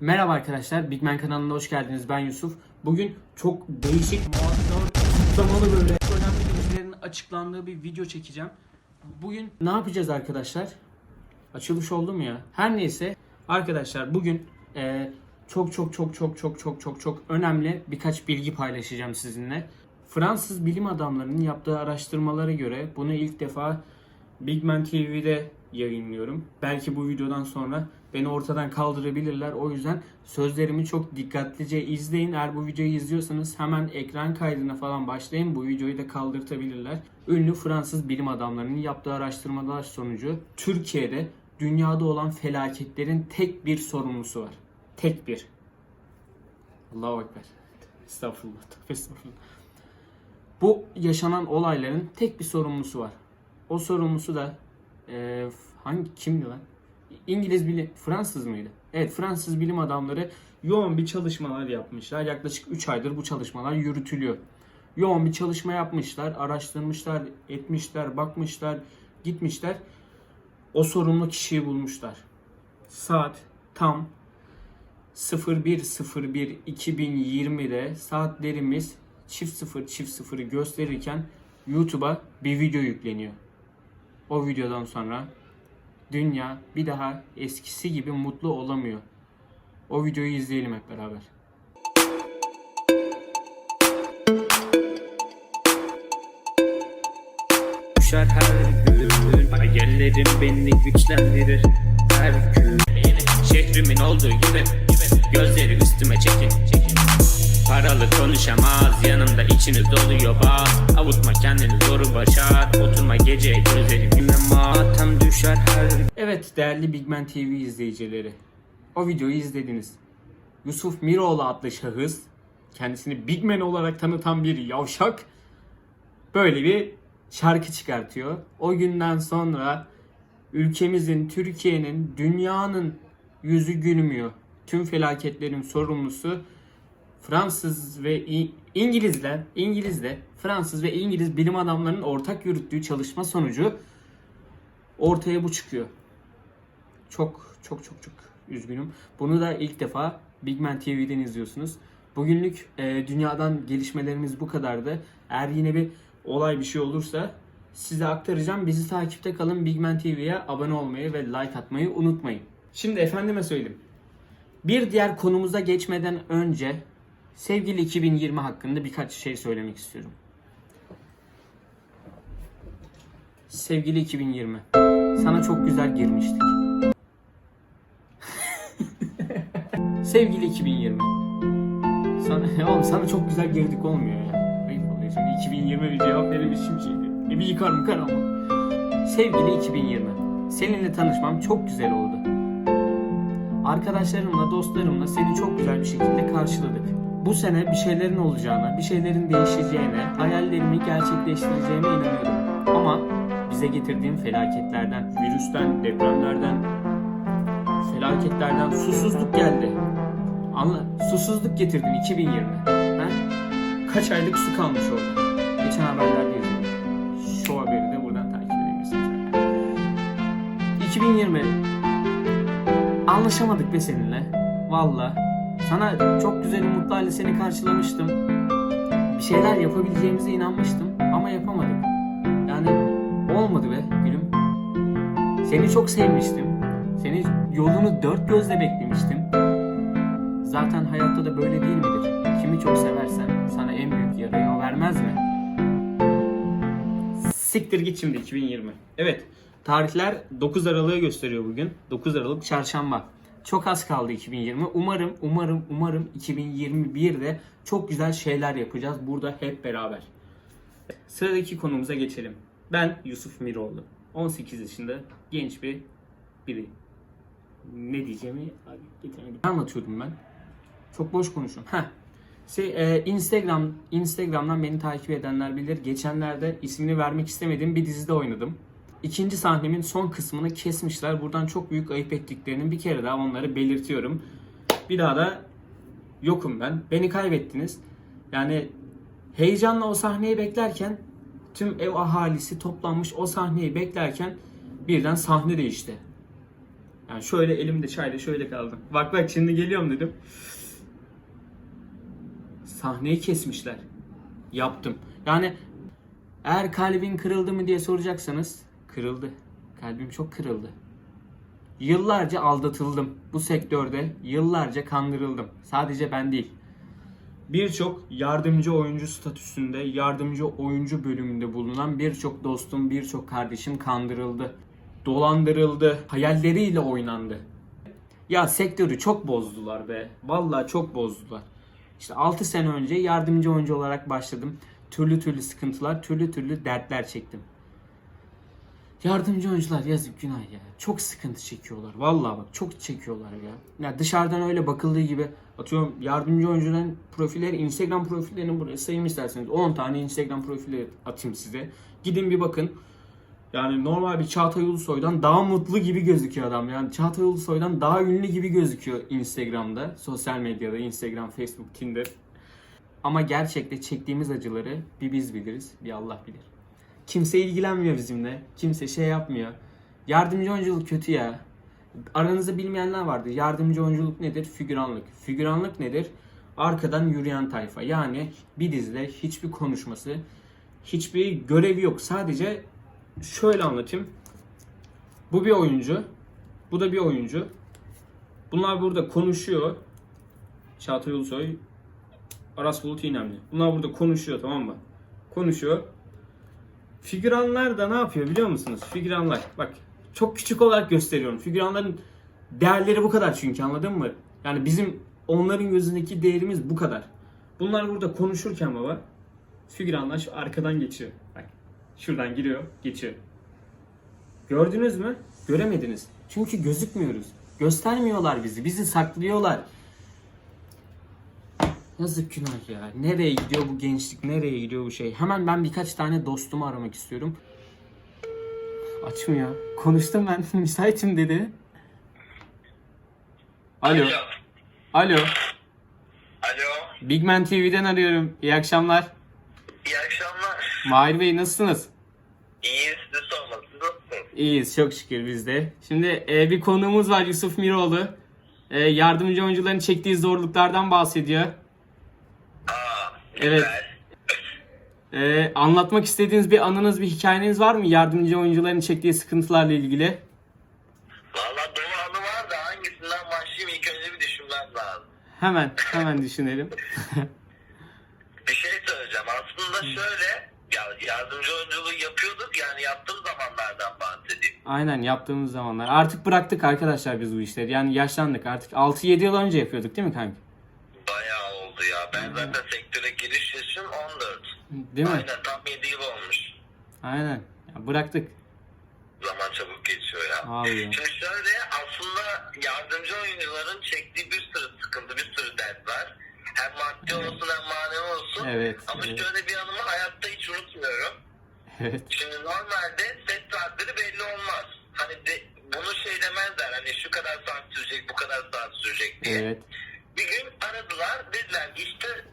Merhaba arkadaşlar, Big Man kanalına hoş geldiniz. Ben Yusuf. Bugün çok değişik, muazzam, kutlamalı böyle önemli bilgilerin açıklandığı bir video çekeceğim. Bugün ne yapacağız arkadaşlar? Açılış oldu mu ya? Her neyse arkadaşlar bugün e, çok çok çok çok çok çok çok çok önemli birkaç bilgi paylaşacağım sizinle. Fransız bilim adamlarının yaptığı araştırmalara göre bunu ilk defa Big Man TV'de yayınlıyorum. Belki bu videodan sonra beni ortadan kaldırabilirler. O yüzden sözlerimi çok dikkatlice izleyin. Eğer bu videoyu izliyorsanız hemen ekran kaydına falan başlayın. Bu videoyu da kaldırtabilirler. Ünlü Fransız bilim adamlarının yaptığı araştırmalar sonucu Türkiye'de dünyada olan felaketlerin tek bir sorumlusu var. Tek bir. Allahu Ekber. Estağfurullah. Estağfurullah. Bu yaşanan olayların tek bir sorumlusu var. O sorumlusu da hangi kimdi lan? İngiliz bilim Fransız mıydı? Evet Fransız bilim adamları yoğun bir çalışmalar yapmışlar. Yaklaşık 3 aydır bu çalışmalar yürütülüyor. Yoğun bir çalışma yapmışlar, araştırmışlar, etmişler, bakmışlar, gitmişler. O sorumlu kişiyi bulmuşlar. Saat tam 01.01.2020'de saatlerimiz çift sıfır çift sıfırı gösterirken YouTube'a bir video yükleniyor. O videodan sonra dünya bir daha eskisi gibi mutlu olamıyor. O videoyu izleyelim hep beraber. Düşer her gün Hayallerim beni güçlendirir Her gün Şehrimin olduğu gibi Gözleri üstüme çekin Paralı konuşamaz Yanımda içini doluyor baz Avutma kendini zoru başar Oturma gece gözlerime matem düşer her Evet değerli Big Man TV izleyicileri. O videoyu izlediniz. Yusuf Miroğlu adlı şahıs kendisini Big Man olarak tanıtan bir yavşak böyle bir şarkı çıkartıyor. O günden sonra ülkemizin, Türkiye'nin, dünyanın yüzü gülmüyor. Tüm felaketlerin sorumlusu Fransız ve İ- İngilizler, İngilizle Fransız ve İngiliz bilim adamlarının ortak yürüttüğü çalışma sonucu ortaya bu çıkıyor. Çok çok çok çok üzgünüm. Bunu da ilk defa Big Man TV'den izliyorsunuz. Bugünlük e, dünyadan gelişmelerimiz bu kadardı. Eğer yine bir olay bir şey olursa size aktaracağım. Bizi takipte kalın. Big Man TV'ye abone olmayı ve like atmayı unutmayın. Şimdi efendime söyleyeyim. Bir diğer konumuza geçmeden önce sevgili 2020 hakkında birkaç şey söylemek istiyorum. Sevgili 2020. Sana çok güzel girmiştik. Sevgili 2020. Sana, oğlum sana çok güzel girdik olmuyor ya. Ayıp oluyor şimdi 2020 bir cevap verebilmişim şeydi. E bir yıkar mı kar ama. Sevgili 2020. Seninle tanışmam çok güzel oldu. Arkadaşlarımla, dostlarımla seni çok güzel bir şekilde karşıladık. Bu sene bir şeylerin olacağına, bir şeylerin değişeceğine, hayallerimi gerçekleştireceğime inanıyorum. Ama bize getirdiğin felaketlerden, virüsten, depremlerden, felaketlerden susuzluk geldi. Anla, susuzluk getirdin 2020. Ha? Kaç aylık su kalmış orada. Geçen haberlerde izledim. Şu haberi de buradan takip edebilirsiniz. 2020 Anlaşamadık be seninle. Valla. Sana çok güzel umutlarla seni karşılamıştım. Bir şeyler yapabileceğimize inanmıştım ama yapamadık. Yani olmadı be gülüm. Seni çok sevmiştim. Seni yolunu dört gözle beklemiştim. Zaten hayatta da böyle değil midir? Kimi çok seversen sana en büyük yarayı o vermez mi? Siktir git şimdi 2020. Evet. Tarihler 9 Aralık'ı gösteriyor bugün. 9 Aralık çarşamba. Çok az kaldı 2020. Umarım, umarım, umarım 2021'de çok güzel şeyler yapacağız burada hep beraber. Sıradaki konumuza geçelim. Ben Yusuf Miroğlu. 18 yaşında genç bir biri. Ne diyeceğimi getiremedim. Anlatıyordum ben? Çok boş konuşuyorum. Heh. Şey, e, Instagram Instagram'dan beni takip edenler bilir. Geçenlerde ismini vermek istemediğim bir dizide oynadım. İkinci sahnemin son kısmını kesmişler. Buradan çok büyük ayıp ettiklerini bir kere daha onları belirtiyorum. Bir daha da yokum ben. Beni kaybettiniz. Yani heyecanla o sahneyi beklerken tüm ev ahalisi toplanmış o sahneyi beklerken birden sahne değişti. Yani şöyle elimde çayla şöyle kaldım. Bak bak şimdi geliyorum dedim. Sahneyi kesmişler. Yaptım. Yani eğer kalbin kırıldı mı diye soracaksanız kırıldı. Kalbim çok kırıldı. Yıllarca aldatıldım. Bu sektörde yıllarca kandırıldım. Sadece ben değil. Birçok yardımcı oyuncu statüsünde, yardımcı oyuncu bölümünde bulunan birçok dostum, birçok kardeşim kandırıldı. Dolandırıldı. Hayalleriyle oynandı. Ya sektörü çok bozdular be. Vallahi çok bozdular. İşte 6 sene önce yardımcı oyuncu olarak başladım. Türlü türlü sıkıntılar, türlü türlü dertler çektim. Yardımcı oyuncular yazık günah ya. Çok sıkıntı çekiyorlar. Vallahi bak çok çekiyorlar ya. Ya dışarıdan öyle bakıldığı gibi atıyorum yardımcı oyuncuların profilleri Instagram profillerini buraya sayayım isterseniz 10 tane Instagram profili atayım size. Gidin bir bakın. Yani normal bir Çağatay Ulusoy'dan daha mutlu gibi gözüküyor adam. Yani Çağatay Ulusoy'dan daha ünlü gibi gözüküyor Instagram'da, sosyal medyada, Instagram, Facebook, Tinder. Ama gerçekte çektiğimiz acıları bir biz biliriz, bir Allah bilir. Kimse ilgilenmiyor bizimle. Kimse şey yapmıyor. Yardımcı oyunculuk kötü ya. Aranızda bilmeyenler vardır. Yardımcı oyunculuk nedir? Figüranlık. Figüranlık nedir? Arkadan yürüyen tayfa. Yani bir dizide hiçbir konuşması, hiçbir görevi yok. Sadece şöyle anlatayım. Bu bir oyuncu. Bu da bir oyuncu. Bunlar burada konuşuyor. Çağatay Ulusoy, Aras Bulut İynemli. Bunlar burada konuşuyor tamam mı? Konuşuyor. Figüranlar da ne yapıyor biliyor musunuz? Figüranlar bak çok küçük olarak gösteriyorum. Figüranların değerleri bu kadar çünkü anladın mı? Yani bizim onların gözündeki değerimiz bu kadar. Bunlar burada konuşurken baba figüranlar şu arkadan geçiyor. Bak şuradan giriyor geçiyor. Gördünüz mü? Göremediniz. Çünkü gözükmüyoruz. Göstermiyorlar bizi. Bizi saklıyorlar. Yazık günah ya. Nereye gidiyor bu gençlik? Nereye gidiyor bu şey? Hemen ben birkaç tane dostumu aramak istiyorum. Açmıyor. Konuştum ben. Müsaitim dedi. Alo. Alo. Alo. Big Man TV'den arıyorum. İyi akşamlar. İyi akşamlar. Mahir Bey nasılsınız? İyi sizi sormalı. Siz nasılsınız? İyiyiz çok şükür biz de. Şimdi e, bir konuğumuz var Yusuf Miroğlu. E, yardımcı oyuncuların çektiği zorluklardan bahsediyor. Evet. Ee, anlatmak istediğiniz bir anınız, bir hikayeniz var mı? Yardımcı oyuncuların çektiği sıkıntılarla ilgili. Valla dolu anı var da hangisinden başlayayım ilk önce bir düşünmem lazım. Hemen, hemen düşünelim. bir şey söyleyeceğim. Aslında şöyle, ya yardımcı oyunculuğu yapıyorduk yani yaptığım zamanlardan bahsedeyim. Aynen yaptığımız zamanlar. Artık bıraktık arkadaşlar biz bu işleri. Yani yaşlandık artık. 6-7 yıl önce yapıyorduk değil mi kanka? Bayağı oldu ya. Ben zaten yapmışım 14. Değil mi? Aynen tam 7 yıl olmuş. Aynen. Ya bıraktık. Zaman çabuk geçiyor ya. Abi. Şimdi şöyle aslında yardımcı oyuncuların çektiği bir sürü sıkıntı, bir sürü dert var. Hem maddi evet. olsun hem manevi olsun. Evet. Ama evet. şöyle bir anımı hayatta hiç unutmuyorum. Evet. Şimdi normalde set saatleri belli olmaz. Hani de, bunu şey demezler hani şu kadar saat sürecek, bu kadar saat sürecek diye. Evet. Bir gün aradılar dediler işte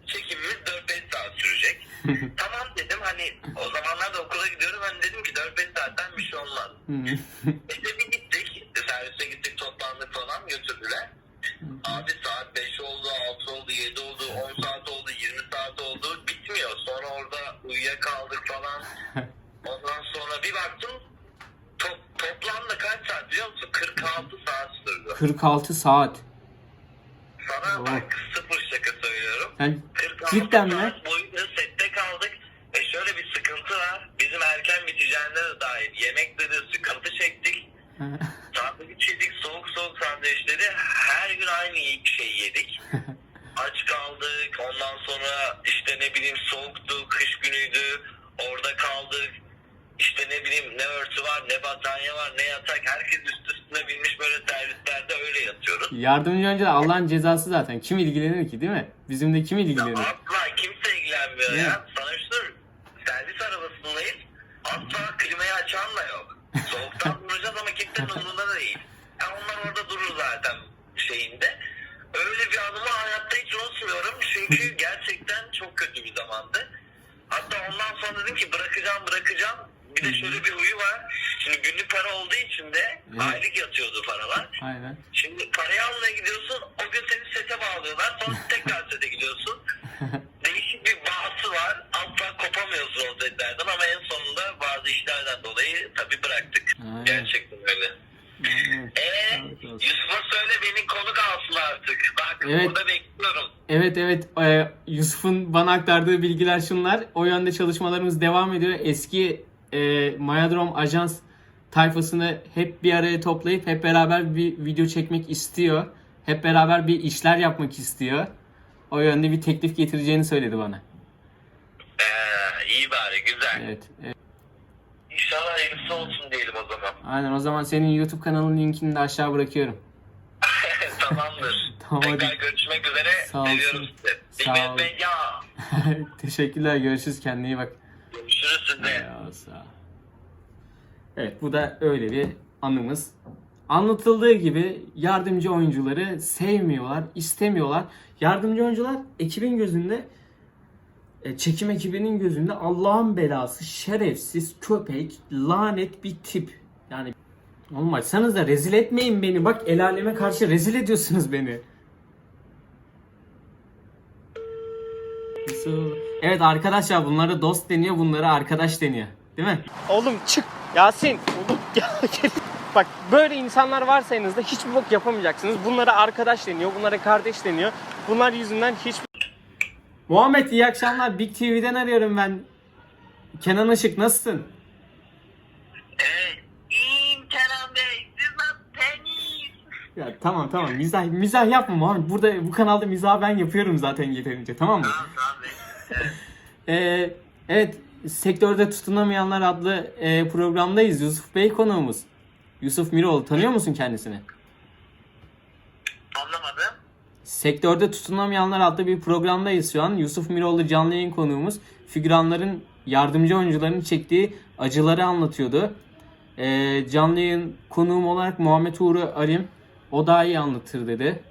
tamam dedim hani o zamanlar da okula gidiyorum hani dedim ki 4-5 saatten bir şey olmaz. İşte bir gittik, servise gittik, toplandık falan götürdüler. Abi saat 5 oldu, 6 oldu, 7 oldu, 10 saat oldu, 20 saat oldu. Bitmiyor. Sonra orada uyuyakaldık falan. Ondan sonra bir baktım top, toplamda kaç saat biliyor musun? 46 saat sürdü. 46 saat. Sana Oh. bak sıfır şaka söylüyorum. 46 cidden mi? saat boyunca sette kaldık. Ve şöyle bir sıkıntı var. Bizim erken biteceğine de dahil. Yemekte de sıkıntı çektik. Sandviç yedik, soğuk soğuk sandviçleri her gün aynı şey yedik. Aç kaldık, ondan sonra işte ne bileyim soğuktu, kış günüydü, orada kaldık. İşte ne bileyim ne örtü var, ne battaniye var, ne yatak. Herkes üst üstüne binmiş böyle servislerde öyle yatıyoruz. Yardımcı oyuncu Allah'ın cezası zaten. Kim ilgilenir ki değil mi? Bizim de kim ilgilenir? Asla kimse ilgilenmiyor ya. Sana bir şey söyleyeyim. Servis arabasındayız. Asla klimayı açan da yok. Soğuktan duracağız ama kimsenin umurunda da değil. Ya onlar orada durur zaten şeyinde. Öyle bir anımı unutmuyorum. Çünkü gerçekten çok kötü bir zamandı. Hatta ondan sonra dedim ki bırakacağım bırakacağım. Bir de şöyle bir huyu var. Şimdi günlük para olduğu için de Evet. aylık yatıyordu paralar. Aynen. Şimdi parayı almaya gidiyorsun, o gün seni sete bağlıyorlar, sonra tekrar sete gidiyorsun. Değişik bir bağısı var, asla kopamıyorsun o setlerden ama en sonunda bazı işlerden dolayı tabii bıraktık. Aynen. Gerçekten öyle. Evet. Yusuf'a söyle beni konuk alsın artık. Bak Evet. burada bekliyorum. Evet evet Ee, Yusuf'un bana aktardığı bilgiler şunlar. O yönde çalışmalarımız devam ediyor. Eski e, Mayadrom Ajans tayfasını hep bir araya toplayıp hep beraber bir video çekmek istiyor. Hep beraber bir işler yapmak istiyor. O yönde bir teklif getireceğini söyledi bana. Ee, iyi bari güzel. Evet. evet. İnşallah hayırlısı olsun diyelim o zaman. Aynen o zaman senin YouTube kanalının linkini de aşağı bırakıyorum. Tamamdır. Tamam, hadi. Tekrar görüşmek üzere. Sağ olsun. Sizi. Sağ ol. ya. Teşekkürler. Görüşürüz. Kendine iyi bak. Görüşürüz size. Ya, sağ. Evet bu da öyle bir anımız. Anlatıldığı gibi yardımcı oyuncuları sevmiyorlar, istemiyorlar. Yardımcı oyuncular ekibin gözünde, çekim ekibinin gözünde Allah'ın belası, şerefsiz, köpek, lanet bir tip. Yani oğlum açsanız da rezil etmeyin beni. Bak el aleme karşı rezil ediyorsunuz beni. Evet arkadaşlar bunlara dost deniyor, bunlara arkadaş deniyor. Değil mi? Oğlum çık. Yasin. Oğlum gel. Bak böyle insanlar varsa hiçbir bok yapamayacaksınız. Bunlara arkadaş deniyor, bunlara kardeş deniyor. Bunlar yüzünden hiç... Muhammed iyi akşamlar. Big TV'den arıyorum ben. Kenan Işık nasılsın? Ee, iyiyim Kenan Bey. Siz nasılsınız? Ya tamam tamam mizah mizah yapma Muhammed. Burada bu kanalda mizah ben yapıyorum zaten yeterince tamam mı? Tamam tamam Bey. Evet. Ee, evet sektörde tutunamayanlar adlı e, programdayız. Yusuf Bey konuğumuz. Yusuf Miroğlu tanıyor musun kendisini? Sektörde tutunamayanlar adlı bir programdayız şu an. Yusuf Miroğlu canlı yayın konuğumuz. Figüranların yardımcı oyuncuların çektiği acıları anlatıyordu. Ee, canlı yayın konuğum olarak Muhammed Uğur'u arayayım. O daha iyi anlatır dedi.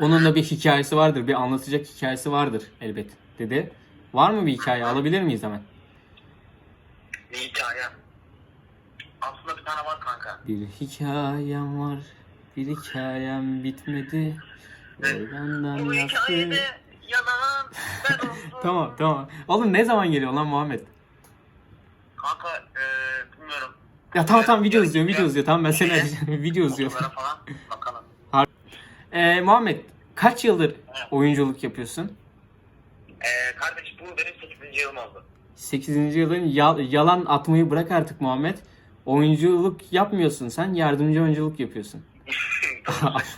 Onun da bir hikayesi vardır. Bir anlatacak hikayesi vardır elbet dedi. Var mı bir hikaye? Alabilir miyiz hemen? Bir hikaye. Aslında bir tane var kanka. Bir hikayem var. Bir hikayem bitmedi. Benden Bu yaptı. hikayede yalan ben oldum. Tamam tamam. Oğlum ne zaman geliyor lan Muhammed? Kanka ee, bilmiyorum. Ya tamam tamam video izliyor video izliyor. Tamam ben seni arayacağım. video izliyor. Fotoğraflara falan bakalım. Ee, Muhammed kaç yıldır oyunculuk yapıyorsun? Ee, kardeş bu benim 8. yılım oldu. 8. yılın ya- yalan atmayı bırak artık Muhammed. Oyunculuk yapmıyorsun sen yardımcı oyunculuk yapıyorsun.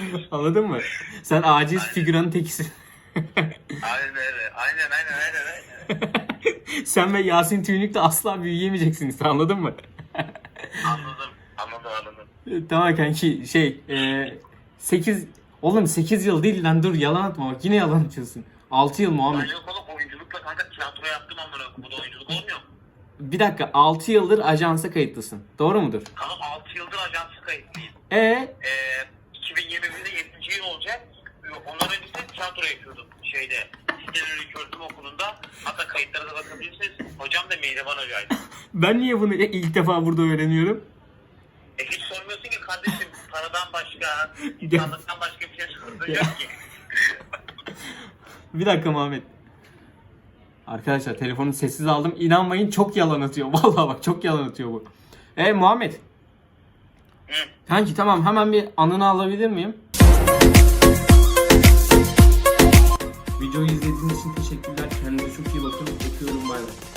Anladın mı? Sen aciz figüranın tekisin. aynen öyle. Aynen aynen aynen aynen. sen ve Yasin Tüynük de asla büyüyemeyeceksiniz anladın mı? Anladım. Anladım anladım. tamam kanki şey 8 oğlum 8 yıl değil lan dur yalan atma bak yine yalan atıyorsun. 6 yıl Muhammed. Ben yok oğlum oyunculukla kanka tiyatro yaptım amına. Bu da oyunculuk olmuyor mu? Bir dakika 6 yıldır ajansa kayıtlısın. Doğru mudur? Kanka 6 yıldır ajansı kayıtlıyım. E Ee, 2021'de 7. yıl olacak. Ondan öncesinde tiyatro yapıyordum şeyde. Siteleri Kördüm Okulu'nda. Hatta kayıtlara da bakabilirsiniz. Hocam da Mihriban Hoca'ydı. ben niye bunu ilk defa burada öğreniyorum? E hiç sormuyorsun ki kardeşim paradan başka, insanlıktan başka bir şey soracak ki. Bir dakika Muhammed. Arkadaşlar telefonu sessiz aldım. İnanmayın çok yalan atıyor. Vallahi bak çok yalan atıyor bu. E Muhammed. Kanki tamam hemen bir anını alabilir miyim? Videoyu izlediğiniz için teşekkürler. Kendinize çok iyi bakın. Öpüyorum bay bay.